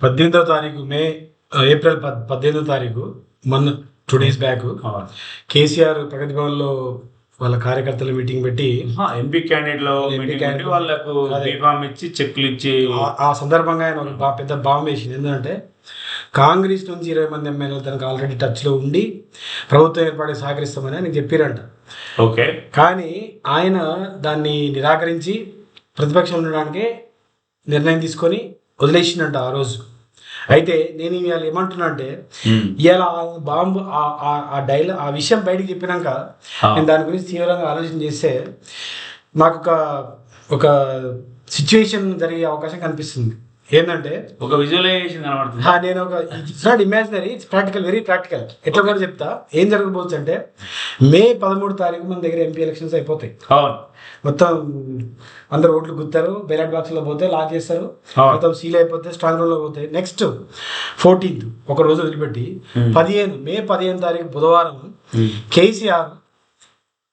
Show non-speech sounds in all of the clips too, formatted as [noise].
పద్దెనిమిదో తారీఖు May April పద్ పద్దెనిమిదో తారీఖు మొన్న two days back KCR Pragathi భవన్లో వాళ్ళ కార్యకర్తల మీటింగ్ పెట్టి ఎంపీ క్యాండిడేట్లో. పెట్టి వాళ్ళకు. బీఫామ్ ఇచ్చి చెక్లు ఇచ్చి ఆ- సందర్భంగా ఆయన ఒక పెద్ద బాంబు వేసింది ఎందుకంటే కాంగ్రెస్ నుంచి ఇరవై మంది ఎమ్మెల్యేలు తనకు ఆల్రెడీ టచ్లో ఉండి ప్రభుత్వం ఏర్పాటు సహకరిస్తామని ఆయనకు చెప్పారంట ఓకే కానీ ఆయన దాన్ని నిరాకరించి ప్రతిపక్షం ఉండడానికే నిర్ణయం తీసుకొని వదిలేసిందంట ఆ రోజు. అయితే నేను ఇవాళ ఏమంటున్నా అంటే ఇవాళ ఆ బాంబు ఆ- డైలాగ్ ఆ విషయం బయటికి చెప్పినాక నేను దాని గురించి తీవ్రంగా ఆలోచన చేస్తే నాకు ఒక ఒక సిచ్యువేషన్ జరిగే అవకాశం కనిపిస్తుంది. ఏంటంటే ఒక విజువలైజేషన్ కనబడుతుంది. నేను ఒక it's not imaginary it's practical very practical ఎట్లా కూడా చెప్తా. ఏం జరగబోతుంది అంటే మే పదమూడు తారీఖు మన దగ్గర ఎంపీ ఎలక్షన్స్ అయిపోతాయి. అవును. మొత్తం అందరు ఓట్లు గుత్తారు బ్యాలెట్ బాక్స్లో పోతే లాక్ చేస్తారు. మొత్తం సీల్ అయిపోతే స్ట్రాంగ్ రూమ్లో పోతాయి. నెక్స్ట్ ఫోర్టీన్త్ ఒక రోజు వదిలిపెట్టి. పదిహేను మే పదిహేను తారీఖు బుధవారం కేసీఆర్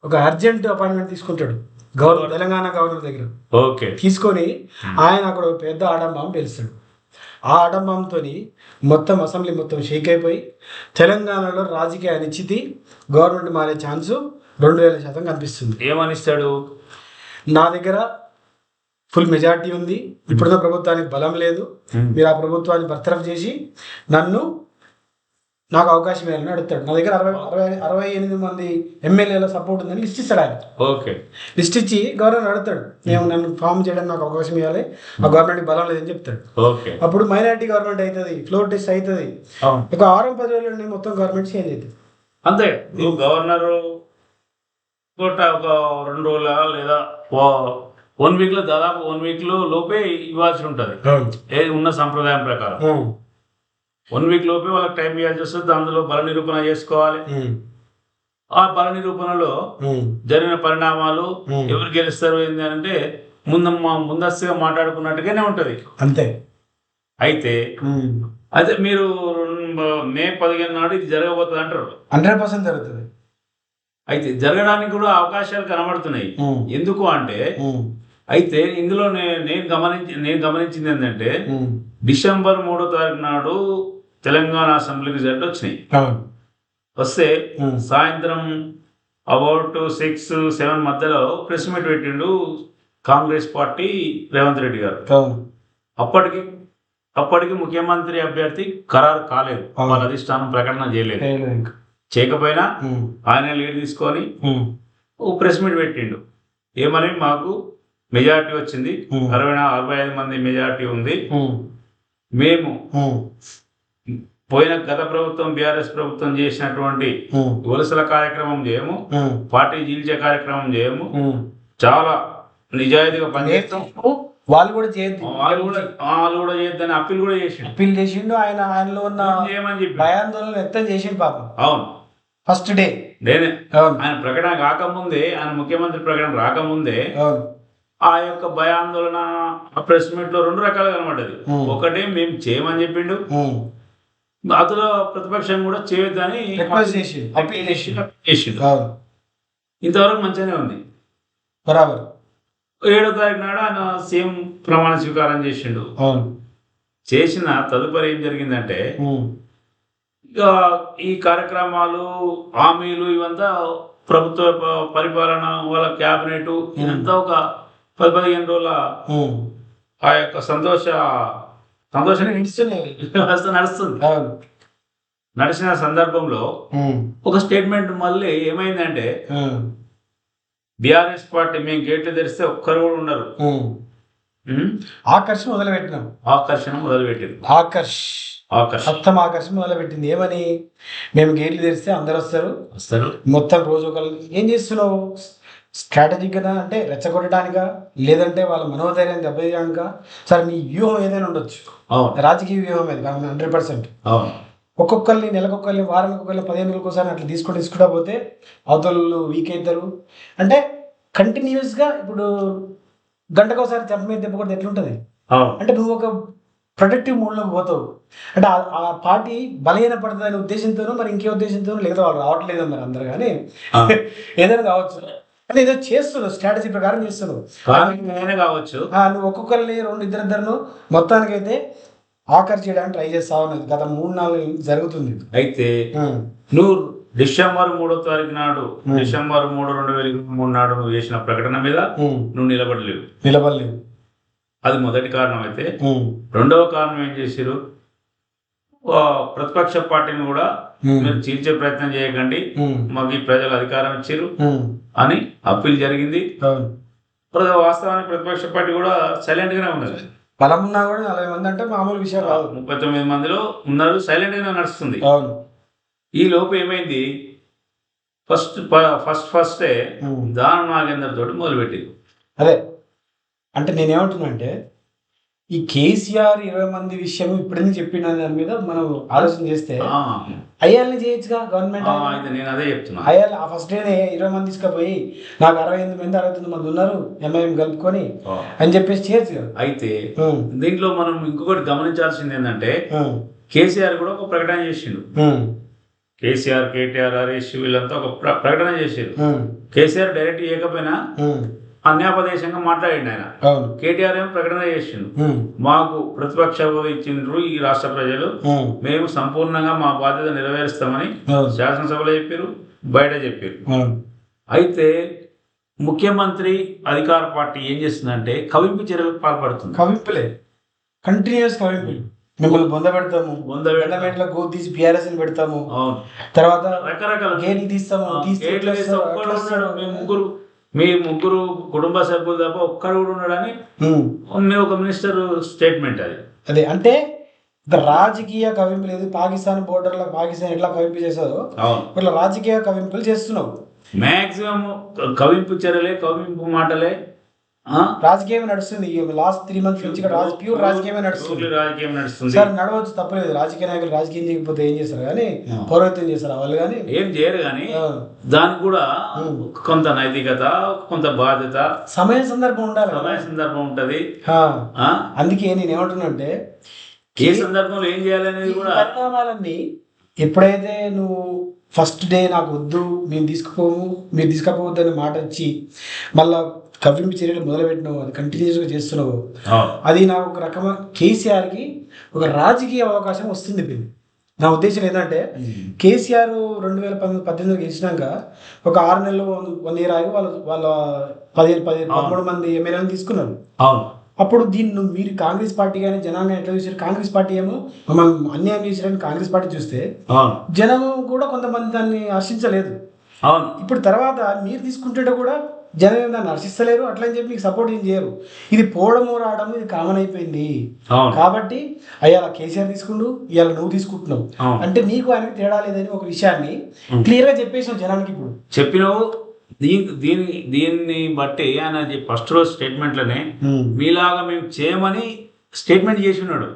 ఒక అర్జెంట్ అపాయింట్మెంట్ తీసుకుంటాడు. గవర్నర్ తెలంగాణ గవర్నర్ దగ్గర. ఓకే. తీసుకొని ఆయన అక్కడ పెద్ద ఆడంబాం పేలుస్తాడు. ఆ ఆడంబాంతో మొత్తం అసెంబ్లీ మొత్తం షేక్ అయిపోయి తెలంగాణలో రాజకీయ అనిశ్చితి గవర్నమెంట్ మారే ఛాన్సు రెండు వేల శాతం కనిపిస్తుంది. ఏమనిస్తాడు? నా దగ్గర ఫుల్ మెజారిటీ ఉంది. ఇప్పుడున్న ప్రభుత్వానికి బలం లేదు. మీరు ఆ ప్రభుత్వాన్ని బర్తరఫ్ చేసి నన్ను నాకు అవకాశం ఇవ్వాలని అడుగుతాడు. నా దగ్గర అరవై అరవై అరవై ఎనిమిది మంది ఎమ్మెల్యేల సపోర్ట్ ఉందని లిస్ట్ ఇస్తాడు ఆయన. ఓకే. లిస్ట్ ఇచ్చి గవర్నర్ అడుగుతాడు. మేము నన్ను ఫామ్ చేయడానికి నాకు అవకాశం ఇవ్వాలి. ఆ గవర్నమెంట్ బలం లేదని చెప్తాడు. ఓకే. అప్పుడు మైనారిటీ గవర్నమెంట్ అవుతుంది ఫ్లోర్ టెస్ట్ అవుతుంది. ఒక ఆరు పది రోజుల్లోనే మొత్తం గవర్నమెంట్ చేంజ్ అవుతుంది. అంతే. నువ్వు గవర్నర్ ఒక రెండు రోజుల లేదా వన్ వీక్లో దాదాపు వన్ వీక్లో లోపే ఇవ్వాల్సి ఉంటది. ఉన్న సంప్రదాయం ప్రకారం. వన్ వీక్ లోపే వాళ్ళకి టైం ఇవ్వాల్సి వస్తుంది. అందులో బల నిరూపణ చేసుకోవాలి. ఆ బల నిరూపణలో జరిగిన పరిణామాలు. ఎవరు గెలుస్తారు ఏంటి అంటే ముందు ముందస్తుగా మాట్లాడుకున్నట్టుగానే ఉంటది. అంతే. అయితే అయితే మీరు మే పదిహేను నాడు ఇది జరగబోతుంది అంటారు. హండ్రెడ్ పర్సెంట్ జరుగుతుంది. అయితే జరగడానికి కూడా అవకాశాలు కనబడుతున్నాయి. ఎందుకు అంటే అయితే ఇందులో నేను గమనించి నేను గమనించింది ఏంటంటే డిసెంబర్ మూడో తారీఖు నాడు తెలంగాణ అసెంబ్లీ రిజల్ట్ వచ్చినాయి వస్తే సాయంత్రం అబౌట్ సిక్స్ సెవెన్ మధ్యలో ప్రెస్ మీట్ పెట్టిండు కాంగ్రెస్ పార్టీ రేవంత్ రెడ్డి గారు అప్పటికి అప్పటికి ముఖ్యమంత్రి అభ్యర్థి ఖరారు కాలేదు. వాళ్ళ అధిష్టానం ప్రకటన చేయలేదు. చేయకపోయినా. ఆయన లీడ్ తీసుకొని ప్రెస్ మీట్ పెట్టిండు ఏమని మాకు మెజారిటీ వచ్చింది. అరవై అరవై ఐదు మంది మెజారిటీ ఉంది. మేము. పోయిన గత ప్రభుత్వం బీఆర్ఎస్ ప్రభుత్వం చేసినటువంటి. వలసల కార్యక్రమం చేయము. పార్టీ జీల్చే కార్యక్రమం చేయము. చాలా నిజాయితీగా పనిచేస్తాం వాళ్ళు కూడా చేయొద్దు. వాళ్ళు కూడా వాళ్ళు కూడా చేయొద్దని అప్పీల్ కూడా చేసిండు. అప్పీల్ చేసిండు ఆయన ఆయనలో ఉన్న చేయమని చెప్పి భయాందోళన వ్యక్తం చేసిండు పాపం. అవును. First day. నేనే. ఆయన ప్రకటన కాకముందే ఆయన ముఖ్యమంత్రి ప్రకటన రాకముందే ఆ యొక్క భయాందోళన ఆ ప్రెస్ మీట్లో రెండు రకాలుగా కనబడ్డది. ఒకటి మేము చేయమని చెప్పిండు. అందులో ప్రతిపక్షం కూడా చేయొద్దని చేసిండు. ఇంతవరకు మంచిగానే ఉంది. బరాబర్. ఏడో తారీఖు నాడు ఆయన సీఎం ప్రమాణ స్వీకారం చేసిండు. అవును. చేసిన తదుపరి ఏం జరిగిందంటే. ఇక ఈ కార్యక్రమాలు హామీలు ఇవంతా ప్రభుత్వ పరిపాలన వాళ్ళ క్యాబినెట్ ఇదంతా ఒక పది పదిహేను రోజుల. ఆ యొక్క సంతోష సంతోషం నడుస్తున్నాయి. వ్యవస్థ నడుస్తుంది. నడిచిన సందర్భంలో. ఒక స్టేట్మెంట్ మళ్ళీ ఏమైందంటే. బీఆర్ఎస్ పార్టీ మేము గేట్లు తెరిస్తే ఒక్కరు కూడా ఉండరు. ఉమ్. ఉమ్, ఆకర్ష్ మొదలు పెట్టినాం ఆకర్షణ మొదలుపెట్టింది. ఆకర్ష్. ఆకర్షణ మొత్తం ఆకర్షణ మొదలు పెట్టింది ఏమని? మేము గేట్లు తెరిస్తే అందరు వస్తారు. వస్తారు. మొత్తం రోజు ఒకరు ఏం చేస్తున్నావు? స్ట్రాటజిక్గా అంటే రెచ్చగొట్టడానికా లేదంటే వాళ్ళ మనోధైర్యం దెబ్బతీయడానికా? సరే నీ వ్యూహం ఏదైనా ఉండొచ్చు. రాజకీయ వ్యూహం అది హండ్రెడ్ పర్సెంట్. ఒక్కొక్కరిని నెలకొకరిని వారానికి ఒకరిని పదిహేను రోజులకు ఒకసారి అట్లా తీసుకుంటూ తీసుకుంటా పోతే అవతలు వీక్ అవుతారు అంటే కంటిన్యూస్గా ఇప్పుడు గంటకోసారి చెంప మీద దెబ్బ కొడితే ఎట్లుంటుంది? అంటే నువ్వు ఒక ప్రొడక్టివ్ మూడ్లోకి పోతావు. అంటే ఆ- పార్టీ బలహీన పడుతుందనే ఉద్దేశంతోనో మరి ఇంకే ఉద్దేశంతోనో లేదా వాళ్ళు రావట్లేదు మరి అందరు కానీ. [laughs] ఏదైనా కావచ్చు. అంటే ఏదో చేస్తున్నావు స్ట్రాటజీ ప్రకారం చేస్తున్నావు ఏమైనా కావచ్చు. నువ్వు ఒక్కొక్కరిని రెండు ఇద్దరిద్దరును మొత్తానికైతే ఆఖరి చేయడానికి ట్రై చేస్తా ఉన్నది గత మూడు నాలుగు జరుగుతుంది అయితే నువ్వు డిసెంబర్ మూడో తారీఖు నాడు డిసెంబర్ మూడు రెండు వేల ఇరవై మూడు నాడు నువ్వు చేసిన ప్రకటన మీద నువ్వు నిలబడలేవు. నిలబడలేదు అది మొదటి కారణం అయితే రెండవ కారణం ఏం చేశారు ఆ, ప్రతిపక్ష పార్టీని కూడా మీరు చీల్చే ప్రయత్నం చేయకండి. మాకు ఈ ప్రజలు అధికారం ఇచ్చారు అని అప్పీల్ జరిగింది. వాస్తవానికి ప్రతిపక్ష పార్టీ కూడా సైలెంట్ గానే ఉన్నది. బలం ఉన్నా కూడా నలభై మంది అంటే మామూలు విషయం కాదు ముప్పై తొమ్మిది మందిలో ఉన్నారు సైలెంట్ గానే నడుస్తుంది. అవును. ఈ లోపు ఏమైంది? ఫస్ట్ ఫస్ట్ ఫస్టే. దాన నాగేందర్ తోటి మొదలుపెట్టింది అదే. అంటే నేనేమంటున్నా అంటే ఈ కేసీఆర్ ఇరవై మంది విషయం ఇప్పుడు చెప్పిన దాని మీద మనం ఆలోచన చేస్తే అయ్యాలని చేయొచ్చుగా గవర్నమెంట్ నేను అదే చెప్తున్నా. అయ్యాలి ఆ ఫస్ట్ డేనే ఇరవై మంది తీసుకుపోయి నాకు అరవై ఎనిమిది మంది అరవై తొమ్మిది మంది ఉన్నారు ఎంఐఎం కలుపుకొని. అని చెప్పేసి చేయొచ్చు అయితే దీంట్లో మనం ఇంకొకటి గమనించాల్సింది ఏంటంటే కేసీఆర్ కూడా ఒక ప్రకటన చేసిండు. కేసీఆర్ కేటీఆర్ హరీష్ వీళ్ళంతా ఒక ప్ర- ప్రకటన ఉమ్, కేసీఆర్ డైరెక్ట్ చేయకపోయినా అన్యాపదేశంగా మాట్లాడిండు ఆయన. కేటీఆర్ ఏమో ప్రకటన చేసిండు. మాకు ప్రతిపక్ష హోదా ఇచ్చిండ్రు ఈ రాష్ట్ర ప్రజలు. మేము సంపూర్ణంగా మా బాధ్యత నెరవేరుస్తామని శాసనసభలో చెప్పారు బయట చెప్పారు అయితే ముఖ్యమంత్రి అధికార పార్టీ ఏం చేస్తుందంటే కవింపు చర్యలకు పాల్పడుతుంది. కవింపులే. కంటిన్యూస్ కవింపు మిమ్మల్ని బొంద పెడతాము. బొంద పెడతాము. గవర్నమెంట్లో గో తీసి పిఆర్ఎస్ పెడతాము. తర్వాత రకరకాల గేట్లు తీస్తాము. ముగ్గురు మీ ముగ్గురు కుటుంబ సభ్యులు తప్ప ఒక్కడు కూడా. ఉన్న ఒక మినిస్టర్ స్టేట్మెంట్ అది. అదే అంటే రాజకీయ కవింపు లేదు పాకిస్తాన్ బోర్డర్లో పాకిస్తాన్ ఎట్లా కవింపు అవును. ఇట్లా రాజకీయ కవింపులు చేస్తున్నావు. మాక్సిమం కవింపు చర్యలే కవింపు మాటలే రాజకీయం నడుస్తుంది లాస్ట్ త్రీ మంత్స్ నుంచి ప్యూర్ రాజకీయమే నడుస్తుంది రాజకీయం నడుస్తుంది సార్ నడవచ్చు తప్పలేదు రాజకీయ నాయకులు రాజకీయం చేయకపోతే ఏం చేస్తారు కానీ. పౌరత్వం చేస్తారు వాళ్ళు కానీ ఏం చేయరు కానీ. దానికి కూడా. కొంత నైతికత కొంత బాధ్యత సమయ సందర్భం ఉండాలి. సమయ సందర్భం ఉంటది? అందుకే నేను ఏమంటున్నా అంటే ఏ సందర్భంలో ఏం చేయాలనేది ఈ కూడా పరిణామాలన్నీ ఎప్పుడైతే నువ్వు ఫస్ట్ డే నాకు వద్దు మేము తీసుకుపోము మీరు తీసుకుపోవద్దని మాట ఇచ్చి మళ్ళా కవ్వింపు చర్యలు మొదలుపెట్టినావు అది కంటిన్యూస్గా చేస్తున్నావు. అది నాకు ఒక రకమైన కేసీఆర్కి ఒక రాజకీయ అవకాశం వస్తుంది ఇప్పుడు. నా ఉద్దేశం ఏంటంటే కేసీఆర్ రెండు వేల పంతొమ్మిది పద్దెనిమిది గెలిచినాక ఒక ఆరు నెలలు వన్ ఇయర్ ఆగి వాళ్ళ వాళ్ళ పదిహేను పదిహేను పదమూడు మంది ఎమ్మెల్యేలను తీసుకున్నారు. అప్పుడు దీన్ని మీరు కాంగ్రెస్ పార్టీ కానీ జనాంగం ఎట్లా చూసారు కాంగ్రెస్ పార్టీ ఏమో మమ్మల్ని అన్యాయం చేశారని కాంగ్రెస్ పార్టీ చూస్తే జనం కూడా కొంతమంది దాన్ని హర్షించలేదు ఇప్పుడు తర్వాత మీరు తీసుకుంటుంటే కూడా జనం దాన్ని హర్షిస్తలేరు అట్లా అని చెప్పి మీకు సపోర్ట్ ఏం చేయరు. ఇది పోవడము రావడము ఇది కామన్ అయిపోయింది. కాబట్టి అయ్యా కేసీఆర్ తీసుకుండు ఇవాళ నువ్వు తీసుకుంటున్నావు. అంటే నీకు ఆయనకి తేడా లేదని ఒక విషయాన్ని క్లియర్గా చెప్పేసాం జనానికి ఇప్పుడు. చెప్పినావు. దీని దీని దీన్ని బట్టి ఆయన ఫస్ట్ రోజు స్టేట్మెంట్లోనే మీలాగా మేము చేయమని స్టేట్మెంట్ చేసి ఉన్నాడు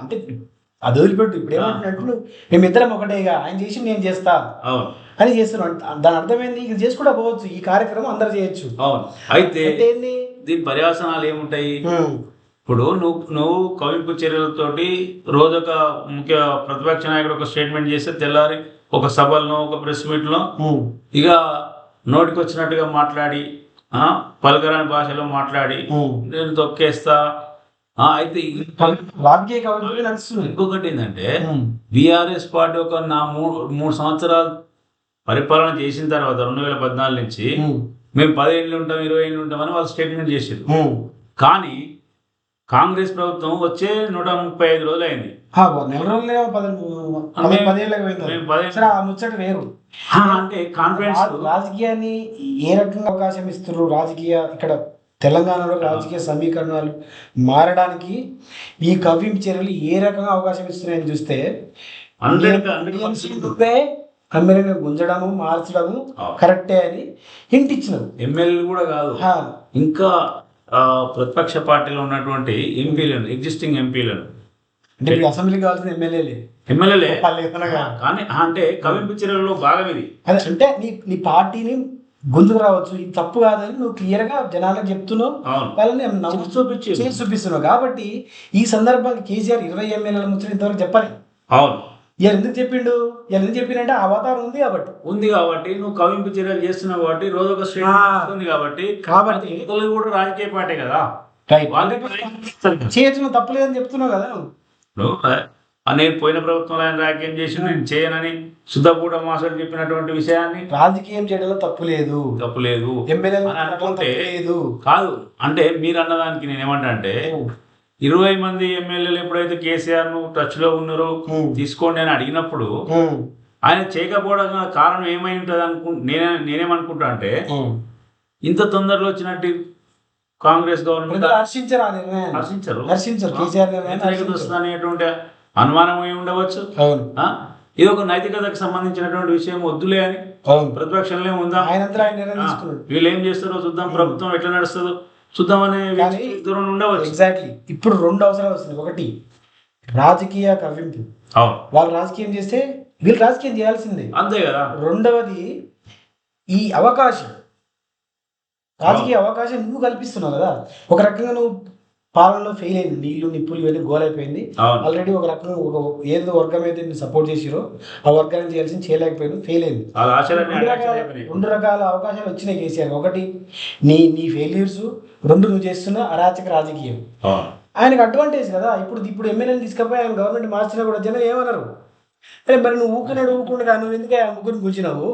అంటే అది వదిలిపెట్టు. ఇప్పుడు ఏమంటున్నట్టు మేమిద్దరం ఒకటేగా. ఆయన చేసి నేను చేస్తా. అవును. అని చేస్తున్నాం దాని అర్థమైంది. ఇది చేసి కూడా పోవచ్చు. ఈ కార్యక్రమం అందరు చేయొచ్చు. అవును. అయితే ఏంది? దీని పర్యాసనాలు ఏముంటాయి? ఇప్పుడు నువ్వు నువ్వు కవింపు చర్యలతోటి రోజు ఒక ముఖ్య ప్రతిపక్ష నాయకుడు ఒక స్టేట్మెంట్ చేస్తే తెల్లారి ఒక సభల్లో ఒక ప్రెస్ మీట్లో ఇక నోటికి వచ్చినట్టుగా మాట్లాడి ఆ, పలకరాని భాషలో మాట్లాడి. నేను తొక్కేస్తా. అయితే ఇంకొకటి ఏంటంటే బీఆర్ఎస్ పార్టీ ఒక నా మూడు మూడు సంవత్సరాలు పరిపాలన చేసిన తర్వాత రెండు వేల పద్నాలుగు నుంచి మేము పదేళ్ళు ఉంటాం ఇరవై ఏళ్ళు ఉంటామని వాళ్ళు స్టేట్మెంట్ చేశారు. కానీ కాంగ్రెస్ ప్రభుత్వం వచ్చే నూట ముప్పై ఐదు రోజులు అయింది. నెల రోజులే వేరు. అంటే కాన్ఫిడెన్స్ రాజకీయాన్ని ఏ రకంగా అవకాశం ఇస్తున్నారు? రాజకీయ ఇక్కడ తెలంగాణలో రాజకీయ సమీకరణాలు మారడానికి ఈ కవ్వింపు చర్యలు ఏ రకంగా అవకాశం ఇస్తున్నాయని చూస్తే ఎమ్మెల్యేని గుంజడము మార్చడము. కరెక్టే అని హింట్ ఇచ్చినావు ఎమ్మెల్యేలు కూడా కాదు. ఇంకా ప్రతిపక్ష పార్టీలో ఉన్నటువంటి ఎంపీలను ఎగ్జిస్టింగ్ ఎంపీలను. అంటే అసెంబ్లీకి కావాల్సిన ఎమ్మెల్యేలే. ఎమ్మెల్యేలే. కానీ అంటే కవింపు చర్యలలో భాగం ఇది. అదే అంటే నీ నీ పార్టీని గుంజుకు రావచ్చు. ఇది తప్పు కాదని నువ్వు క్లియర్గా జనాలకు చెప్తున్నావు. వాళ్ళని నవ్వు చూపించి చూపిస్తున్నావు. కాబట్టి ఈ సందర్భంగా కేసీఆర్ ఇరవై ఎమ్మెల్యేల ముచ్చట ఇంతవరకు చెప్పాలి. అవును. ఎందుకు చెప్పిండు? ఇవాళ ఎందుకు చెప్పిండంటే ఆ వాతావరణం ఉంది కాబట్టి. ఉంది కాబట్టి నువ్వు కవింపు చర్యలు చేస్తున్నావు కాబట్టి రోజు ఒక. స్టేట్మెంట్ ఉంది కాబట్టి కాబట్టి ఇతరులు కూడా రాజకీయ పార్టీ కదా. చేయొచ్చు తప్పులేదని చెప్తున్నావు కదా నేను పోయిన ప్రభుత్వంలో ఆయన రాజకీయం చేసి నేను చేయనని శుద్ధపూట మాసాలు చెప్పినటువంటి విషయాన్ని రాజకీయం చేయడంలో తప్పు లేదు. తప్పు లేదు. అనుకుంటే కాదు అంటే మీరు అన్నదానికి నేను ఏమంటా అంటే ఇరవై మంది ఎమ్మెల్యేలు ఎప్పుడైతే కేసీఆర్ను టచ్లో ఉన్నారో. తీసుకోండి అని అడిగినప్పుడు ఆయన చేయకపోవడం కారణం ఏమై ఉంటుంది అనుకు నేనే నేనేమనుకుంటా అంటే. ఇంత తొందరలో వచ్చినట్టు కాంగ్రెస్ గవర్నమెంట్ హర్షించారు హర్షించరు. హర్షించరు. కేసీఆర్ అనుమానం ఏమి ఉండవచ్చు? ఇది ఒక నైతికతకు సంబంధించినటువంటి విషయం వద్దులే అని ప్రతిపక్షంలో ఉందా? వీళ్ళు ఏం చేస్తారో చూద్దాం. ప్రభుత్వం ఎట్లా నడుస్తుందో. చూద్దామనే దూరం ఉండవచ్చు. ఎగ్జాక్ట్లీ ఇప్పుడు రెండు అవసరాలు వస్తున్నాయి. ఒకటి రాజకీయ కవ్వింపు. అవును. వాళ్ళు రాజకీయం చేస్తే వీళ్ళు రాజకీయం చేయాల్సిందే. అంతే కదా. రెండవది ఈ అవకాశం. రాజకీయ అవకాశం నువ్వు కల్పిస్తున్నావు కదా. ఒక రకంగా నువ్వు పాలనలో ఫెయిల్ అయింది. నీళ్ళు నిప్పులు ఇవన్నీ గోలైపోయింది ఆల్రెడీ ఒక రకంగా ఒక ఏదో వర్గం అయితే నేను సపోర్ట్ చేసిరో ఆ వర్గాన్ని చేయాల్సింది చేయలేకపోయాను ఫెయిల్ అయింది. రెండు రకాల అవకాశాలు వచ్చినాయి కేసీఆర్. ఒకటి నీ నీ ఫెయిల్యూర్స్ రెండు నువ్వు చేస్తున్న అరాచక రాజకీయం. ఆయనకు అడ్వాంటేజ్ కదా. ఇప్పుడు ఇప్పుడు ఎమ్మెల్యేని తీసుకపోయి ఆయన గవర్నమెంట్ మార్చినా కూడా జనం ఏమన్నారు అరే మరి నువ్వు ఊకున్నాడు ఊకుండా నువ్వు ఎందుకు ఆ ముగ్గురు గుంజినావు?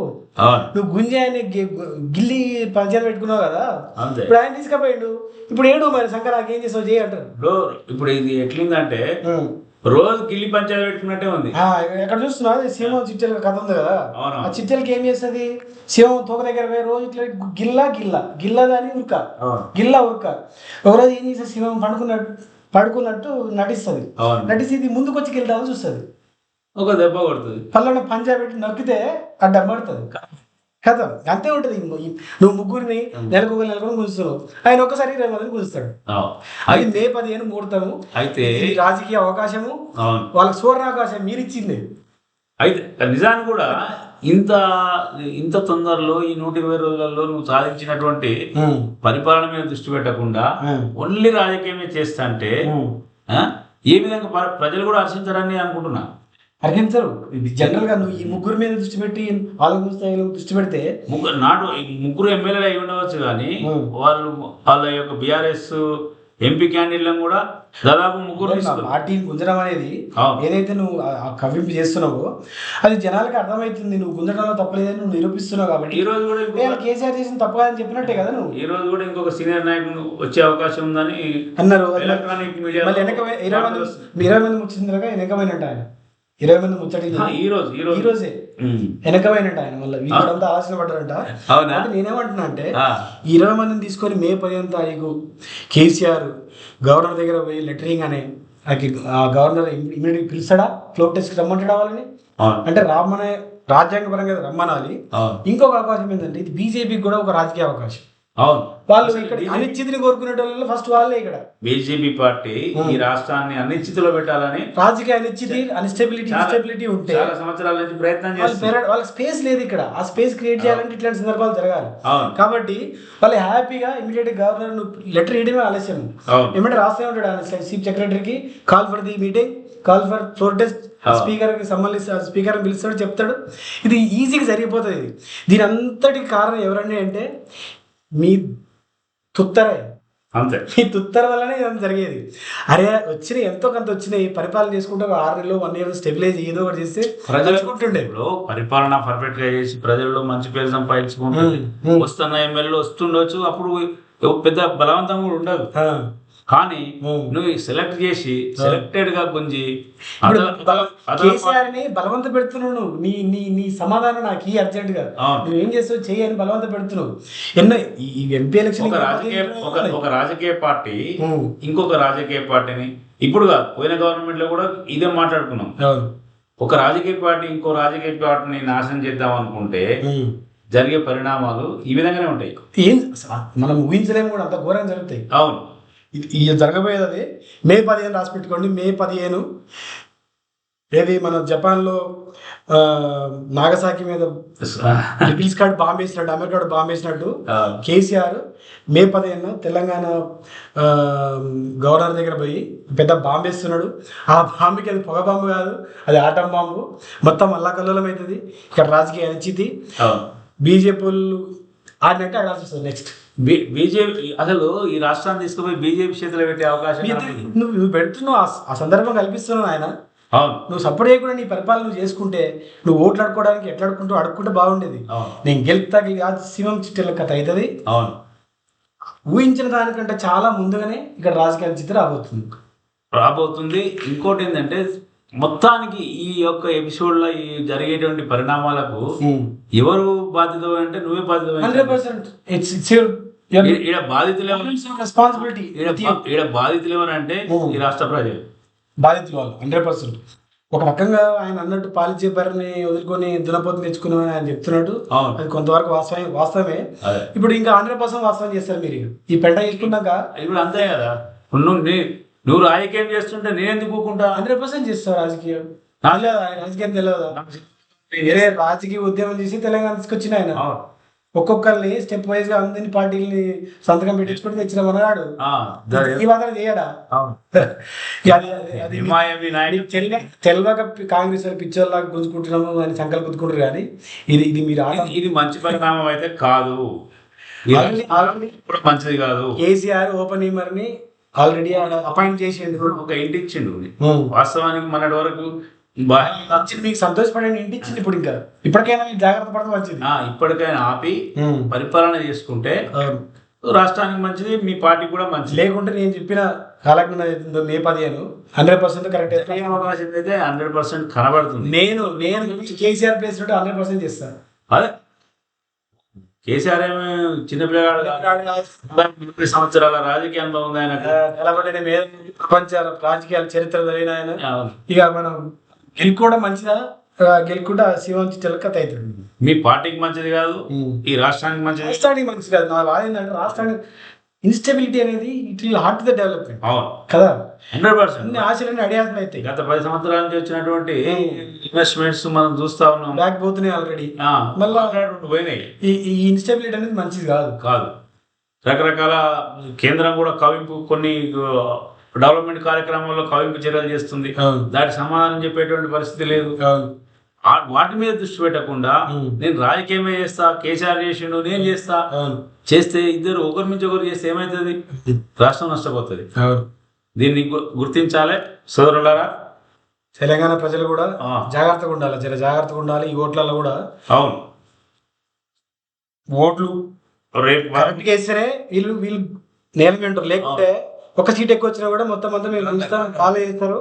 నువ్వు గుంజి ఆయన గిల్లి పంచాయతీ పెట్టుకున్నావు కదా? ఇప్పుడు ఆయన తీసుకపోయిండు. ఇప్పుడు ఏడు మరి శంకర్ నాకేం చేసావు? చేయి అంటారు. ఇప్పుడు ఇది ఎట్లిందంటే. రోజు గిల్లి పంచాయతీ పెట్టుకున్నట్టే ఉంది. ఆ, ఎక్కడ చూస్తున్నావు? అది సింహం చిట్టెల కథ ఉంది కదా. ఆ చిట్టెలకి ఏం చేస్తుంది? సింహం తోక దగ్గర పోయి రోజు ఇట్లా గిల్లా గిల్లా గిల్లా దాని ఉరక. గిల్లా ఉరక. ఒకరోజు ఏం చేస్తుంది? సింహం పడుకున్నట్టు పడుకున్నట్టు నటిస్తుంది. నటిస్తే ఇది ముందుకు వచ్చి గెలుద్దామని చూస్తుంది. ఒక దెబ్బ కొడుతుంది. పళ్ళను పంజా పెట్టి నొక్కితే అడ్డం పడుతుంది కథ. అంతే ఉంటుంది నువ్వు ముగ్గురిని నెలకు నెలకు గుంజుతున్నావు. ఆయన ఒక్కసారి ఇరవై మందిని గుంజుతాడు. అవును. అది మే పదిహేను ముహూర్తము. అయితే రాజకీయ అవకాశము. వాళ్ళకి సువర్ణావకాశం మీరు ఇచ్చింది అయితే నిజాన్ని కూడా ఇంత ఇంత తొందరలో ఈ నూట ఇరవై రోజులలో నువ్వు సాధించినటువంటి పరిపాలన మీద దృష్టి పెట్టకుండా ఓన్లీ రాజకీయమే చేస్తా అంటే ఆ, ఏ విధంగా ప్ర- ప్రజలు కూడా హర్షించారని అనుకుంటున్నా. అర్హించరు జనరల్గా నువ్వు ఈ ముగ్గురు మీద దృష్టి పెట్టి వాళ్ళ గురించి వీళ్ళ దృష్టి పెడితే ముగ్గురు నాటు ముగ్గురు ఎమ్మెల్యేలు అయి ఉండవచ్చు కానీ. వాళ్ళు వాళ్ళ యొక్క బీఆర్ఎస్ ఎంపీ క్యాండిడేట్లను కూడా దాదాపు ముగ్గురు పార్టీని గుంజడం అనేది. ఏదైతే నువ్వు కవ్వింపు చేస్తున్నావో అది జనాలకి అర్థమవుతుంది. నువ్వు గుంజడంలో తప్పలేదని నువ్వు నిరూపిస్తున్నావు కాబట్టి ఈ రోజు కూడా కేసీఆర్ చేసిన తప్పు కాదని చెప్పినట్టే కదా నువ్వు. ఈ రోజు కూడా ఇంకొక సీనియర్ నాయకుడు వచ్చే అవకాశం ఉందని అన్నారు. ఎలక్ట్రానిక్ మీడియా ఇరవై మంది ఇరవై మంది ముచ్చిందిగా వెనకమైనట్టు ఆయన. ఇరవై మంది ముచ్చటి ఈ రోజు ఈ ఈ రోజు. రోజే ఉం. వెనకమైనట్టు ఆయన మళ్ళీ. వీళ్ళంతా ఆలోచన పడ్డారంట అవునా? నేనేమంటున్నా అంటే ఈ ఇరవై మందిని తీసుకొని మే పదిహేను తారీఖు కేసీఆర్ గవర్నర్ దగ్గర పోయి లెటరింగ్ అనే ఆ గవర్నర్ ఇమీడియట్ పిలుస్తాడా? ఫ్లోర్ టెస్ట్కి రమ్మంటాడా వాళ్ళని? అంటే రమ్మనే రాజ్యాంగ పరంగా రమ్మనాలి. ఇంకొక అవకాశం ఏంటంటే ఇది బీజేపీకి కూడా ఒక రాజకీయ అవకాశం. అవును. వాళ్ళు ఇక్కడ అనిశ్చితిని కోరుకునే వాళ్ళు ఫస్ట్ వాళ్ళే ఇక్కడ. బీజేపీ పార్టీ ఈ రాష్ట్రాన్ని అనిశ్చితిలో పెట్టాలని రాజకీయ అనిశ్చితి అన్స్టెబిలిటీ ఇన్స్టెబిలిటీ ఉంటే చాలా సంవత్సరాల నుంచి ప్రయత్నం వాళ్ళు చేస్తారు వాళ్ళకి స్పేస్ లేదు ఇక్కడ. ఆ స్పేస్ క్రియేట్ చేయాలంటే ఇట్లాంటి సందర్భాలు జరగాలి. కాబట్టి వాళ్ళు హ్యాపీగా ఇమీడియట్ గవర్నర్ లెటర్ ఇవ్వడమే ఆలస్యం. ఏమంటే రాస్తూనే ఉంటాడు ఆయన చీఫ్ సెక్రటరీకి call for the meeting call for floor test అవును. స్పీకర్కి సంబంధించి స్పీకర్ పిలుస్తాడు చెప్తాడు. ఇది ఈజీగా జరిగిపోతుంది. ఇది దీని అంతటికి కారణం ఎవరండి అంటే మీ తుత్తరే. అంతే. మీ తుత్తర వల్లనే ఇదంతా జరిగేది. అరే వచ్చినాయి ఎంతో కొంత వచ్చినాయి. పరిపాలన చేసుకుంటే ఒక ఆరు నెలలు వన్ ఇయర్ స్టెబిలైజ్ ఏదో ఒకటి చేస్తే ప్రజలు ప్రజలుకుంటుండే ఇప్పుడు పరిపాలన పర్ఫెక్ట్గా చేసి ప్రజల్లో మంచి పేరు సంపాదించుకుంటుంది. వస్తున్న ఎమ్మెల్యేలు వస్తుండొచ్చు. అప్పుడు పెద్ద బలవంతం కూడా ఉండదు. కానీ. నువ్వు సెలెక్ట్ చేసి సెలెక్టెడ్గా గుంజి ఇప్పుడు అదల- అదల- అదల- కేసీఆర్ని బలవంత పెడుతున్నావు నువ్వు. నీ నీ నీ సమాధానం నాకు ఈ అర్జెంట్గా. నువ్వు ఏం చేస్తావు చెయ్యి అని బలవంత పెడుతున్నావు. ఎన్నో ఈ- ఎంపీ ఎలక్షన్ ఒక రాజకీయ ఒక రాజకీయ పార్టీ. ఇంకొక రాజకీయ పార్టీని ఇప్పుడు కాదు పోయిన గవర్నమెంట్లో కూడా ఇదే మాట్లాడుకున్నాం. ఒక రాజకీయ పార్టీ ఇంకో రాజకీయ పార్టీని నాశనం చేద్దాం అనుకుంటే. జరిగే పరిణామాలు ఈ విధంగానే ఉంటాయి. ఏం మనం ఊహించలేము కూడా అంత ఘోరంగా జరుగుతాయి. అవును. ఇది ఇది జరగబోయేది అది మే పదిహేను రాసి పెట్టుకోండి మే పదిహేను. ఏది మన జపాన్లో నాగసాకి మీద లిటిల్స్ కార్డ్ బాంబ్ వేసినట్టు అమెరికా బాంబ్ వేసినట్టు కేసీఆర్ మే పదిహేను తెలంగాణ గవర్నర్ దగ్గర పోయి పెద్ద బాంబు వేస్తున్నాడు. ఆ బాంబుకి అది పొగ బాంబు కాదు అది ఆటం బాంబు. మొత్తం అల్లా కల్లోలం అవుతుంది ఇక్కడ రాజకీయ అనిచితి బీజేపీ వాళ్ళు ఆడినట్టు ఆడాల్సి వస్తుంది నెక్స్ట్ బీజేపీ అసలు ఈ రాష్ట్రాన్ని తీసుకుపోయి బీజేపీ చేతిలో పెట్టే అవకాశం నువ్వు నువ్వు పెడుతున్నావు ఆ- సందర్భం కల్పిస్తున్నావు ఆయన అవును. నువ్వు సపోర్ట్ చేయకుండా నీ పరిపాలన చేసుకుంటే నువ్వు ఓట్లు ఆడుకోవడానికి ఎట్లా ఆడుకుంటూ ఆడుకుంటే బాగుండేది. నేను గెలుపుతా కాదు శివం చిట్టెల కథ అవుతుంది. అవును. ఊహించిన దానికంటే చాలా ముందుగానే ఇక్కడ రాజకీయాల చిత్రం రాబోతుంది. రాబోతుంది. ఇంకోటి ఏంటంటే మొత్తానికి ఈ యొక్క ఎపిసోడ్లో ఈ జరిగేటువంటి పరిణామాలకు ఎవరు బాధ్యత అంటే నువ్వే బాధ్యత బాధితులు ఎవరు? రెస్పాన్సిబిలిటీ ఈడ బాధితులు ఎవరు అంటే Hmm. ఈ రాష్ట్ర ప్రజలు. బాధితులు వాళ్ళు హండ్రెడ్ పర్సెంట్ ఒక రకంగా ఆయన అన్నట్టు పాలిచ్చే బరిని వదులుకొని దునపోతు తెచ్చుకున్నామని ఆయన చెప్తున్నాడు. అవును. అది కొంతవరకు వాస్తవం వాస్తవమే. ఇప్పుడు ఇంకా హండ్రెడ్ పర్సెంట్ వాస్తవం చేస్తారు మీరు. ఈ పెంట చేసుకున్నాక ఇప్పుడు అంతే కదా. నువ్వు రాజకీయం చేస్తుంటే నేను ఎందుకు ఊరుకుంటా? హండ్రెడ్ పర్సెంట్ చేస్తారు రాజకీయం. రాజకీయం తెలియదా వేరే రాజకీయ ఉద్యమం చేసి తెలంగాణ తీసుకొచ్చిన ఆయన. ఒక్కొక్కరిని స్టెప్ వైజ్గా అందరిని పార్టీలని సంతకం పెట్టించుకుంటే తెచ్చిన మనగాడు. ఈ మాత్రం చేయడా? అవును. ఇక [laughs] అది- అది- అది హిమాయమి నాయకుడు. నీకు తెలియ తెలవక కాంగ్రెస్ వాళ్ళు పిచ్చోళ్ళగా గుంజుకుంటున్నాము అని సంకల్ప గుద్దుకుంటారు కానీ ఇది ఇది మీరు ఇది- మంచి పరిణామం అయితే కాదు. మంచిది కాదు. కేసీఆర్ ఓపెన్ని ఆల్రెడీ అపాయింట్ చేసిండు ఒక ఇంటి ఇచ్చిండు. వాస్తవానికి మొన్నటి వరకు ఇచ్చింది మీకు సంతోషపడండి ఇంటి ఇచ్చింది ఇప్పుడు ఇంకా. ఇప్పటికైనా మీరు జాగ్రత్త పడడం మంచిది. ఇప్పటికైనా ఆపి. పరిపాలన చేసుకుంటే. రాష్ట్రానికి మంచిది మీ పార్టీ కూడా మంచిది. లేకుంటే నేను చెప్పిన కాలజ్ఞానం మే పదిహేను హండ్రెడ్ పర్సెంట్ కరెక్ట్ అవకాశం అయితే హండ్రెడ్ పర్సెంట్ కనబడుతుంది. నేను నేను కేసీఆర్ ప్లేస్ హండ్రెడ్ పర్సెంట్ చేస్తాను అదే. కేసీఆర్ ఏమి చిన్నపిల్లగాడు. ముప్పై సంవత్సరాల రాజకీయ అనుభవం ఉంది నిలబడిన మీద ప్రపంచ రాజకీయాల చరిత్ర జరిగిన ఆయన. ఇక మనం గెలుకోవడం మంచిదా? గెలుకుంటే శివం చిలకత అవుతుంది మీ పార్టీకి మంచిది కాదు ఈ రాష్ట్రానికి మంచిది. రాష్ట్రానికి మంచిది కాదు. నా బాధ ఏంటంటే రాష్ట్రానికి ఇన్స్టెబిలిటీ అనేది it will hurt the development కదా? Hundred percent. అన్ని ఆశలన్నీ అడియాసం అవుతాయి గత పది సంవత్సరాల నుంచి వచ్చినటువంటి ఇన్వెస్ట్మెంట్స్ మనం చూస్తా ఉన్నాం. బ్యాక్ పోతున్నాయి ఆల్రెడీ మళ్ళా- పోయినాయి. ఈ ఇన్స్టెబిలిటీ అనేది మంచిది కాదు. కాదు. రకరకాల కేంద్రం కూడా కవింపు కొన్ని డెవలప్మెంట్ కార్యక్రమాల్లో కవింపు చర్యలు చేస్తుంది. దానికి సమాధానం చెప్పేటువంటి పరిస్థితి లేదు. వాటి మీద దృష్టి పెట్టకుండా. నేను రాజకీయమే చేస్తా కేసీఆర్ చేసిండు నేను చేస్తా. చేస్తే ఇద్దరు ఒకరి నుంచి ఒకరు చేస్తే ఏమవుతుంది రాష్ట్రం నష్టపోతుంది. దీన్ని గుర్తించాలి. సోదరులారా? తెలంగాణ ప్రజలు కూడా జాగ్రత్తగా ఉండాలి. జర జాగ్రత్తగా ఉండాలి. ఈ ఓట్లలో కూడా అవును. ఓట్లు రేపు వీళ్ళు వీళ్ళు నేల ఉంటారు. లేకుంటే ఒక సీట్ ఎక్కువ వచ్చినా కూడా మొత్తం అంతా మేము చూస్తాం. వాళ్ళు చేస్తారు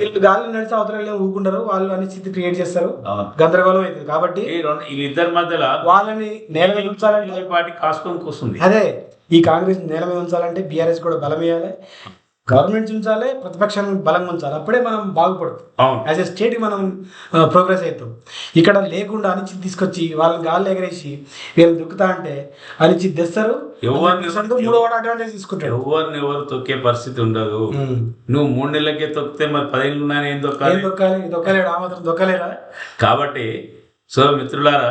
వీళ్ళు గాలి నడిచి అవతల వెళ్ళి ఊకుంటారు వాళ్ళు అనిశ్చితి క్రియేట్ చేస్తారు. గందరగోళం అవుతుంది. కాబట్టి వీళ్ళిద్దరి మధ్యలో వాళ్ళని నేల మీద ఉంచాలంటే పార్టీ కాసుకొని కూస్తుంది అదే ఈ కాంగ్రెస్ నేల మీద ఉంచాలంటే బీఆర్ఎస్ కూడా బలం ఇవ్వాలి గవర్నమెంట్ ఉంచాలి ప్రతిపక్షాన్ని బలంగా ఉంచాలి. అప్పుడే మనం బాగుపడతాం. యాజ్ ఎ స్టేట్ మనం ప్రోగ్రెస్ అవుతాం. ఇక్కడ లేకుండా అనిశ్చితి తీసుకొచ్చి వాళ్ళని గాలి ఎగరేసి వీళ్ళని దుక్కుతా అంటే అనిశ్చితి తెస్తారు. అడ్వాంటేజ్ తీసుకుంటాడు. ఎవరిని ఎవరు తొక్కే పరిస్థితి ఉండదు. నువ్వు మూడు నెలలకే తొక్కితే మరి పదిహేను ఉన్నాయని ఏం దొక్కాలి? దొక్కలేడు ఆ మాత్రం దొక్కలేరా కాబట్టి సో మిత్రులారా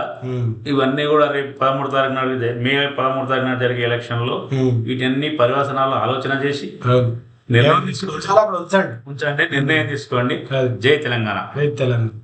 ఇవన్నీ కూడా రేపు పదమూడు తారీఖు నాడు మే పదమూడు తారీఖు నాడు జరిగే ఎలక్షన్లో వీటన్ని పరివాసనాలు ఆలోచన చేసి నిర్ణయం చాలా అక్కడ ఉంచండి నిర్ణయం తీసుకోండి. జై తెలంగాణ. రైతు తెలంగాణ.